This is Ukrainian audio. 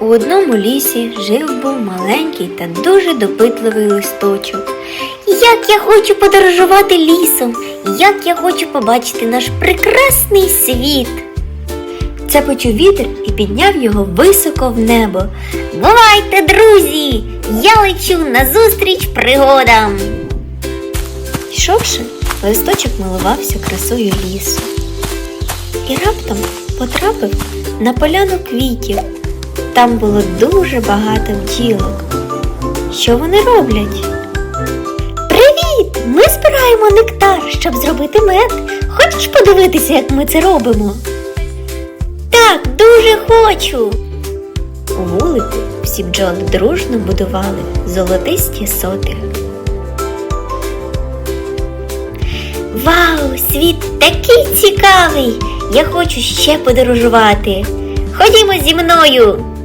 У одному лісі жив був маленький та дуже допитливий листочок. Як я хочу подорожувати лісом, як я хочу побачити наш прекрасний світ. Це почув вітер і підняв його високо в небо. Бувайте, друзі! Я лечу назустріч пригодам. Йшовши, листочок милувався красою лісу і раптом потрапив на поляну квітів. Там було дуже багато бджілок. Що вони роблять? Привіт! Ми збираємо нектар, щоб зробити мед. Хочеш подивитися, як ми це робимо? Так, дуже хочу. У вулику всі бджоли дружно будували золотисті соти. Вау, світ такий цікавий! Я хочу ще подорожувати. Ходімо зі мною.